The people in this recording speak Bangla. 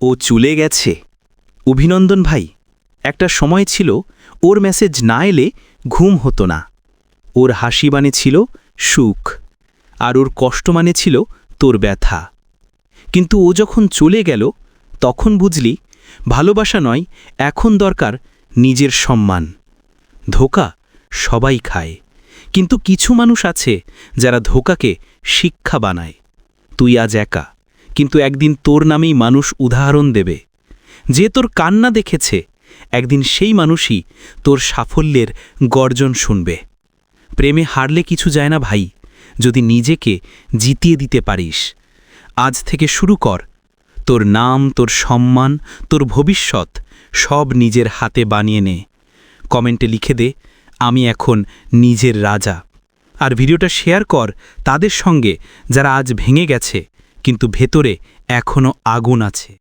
ও চলে গেছে। অভিনন্দন ভাই, একটা সময় ছিল ওর মেসেজ না এলে ঘুম হতো না। ওর হাসি মানে ছিল সুখ, আর ওর কষ্ট মানে ছিল তোর ব্যথা। কিন্তু ও যখন চলে গেল, তখন বুঝলি ভালোবাসা নয়, এখন দরকার নিজের সম্মান। ধোকা সবাই খায়, কিন্তু কিছু মানুষ আছে যারা ধোকাকে শিক্ষা বানায়। তুই আজ একা কিন্তু একদিন তোর নামেই মানুষ উদাহরণ দেবে। যে তোর কান্না দেখেছে, একদিন সেই মানুষই তোর সাফল্যের গর্জন শুনবে। প্রেমে হারলে কিছু যায় না ভাই, যদি নিজেকে জিতিয়ে দিতে পারিস। আজ থেকে শুরু কর, তোর নাম, তোর সম্মান, তোর ভবিষ্যৎ সব নিজের হাতে বানিয়ে নে। কমেন্টে লিখে দে, আমি এখন নিজের রাজা। আর ভিডিওটা শেয়ার কর তাদের সঙ্গে যারা আজ ভেঙে গেছে কিন্তু ভেতরে এখনও আগুন আছে।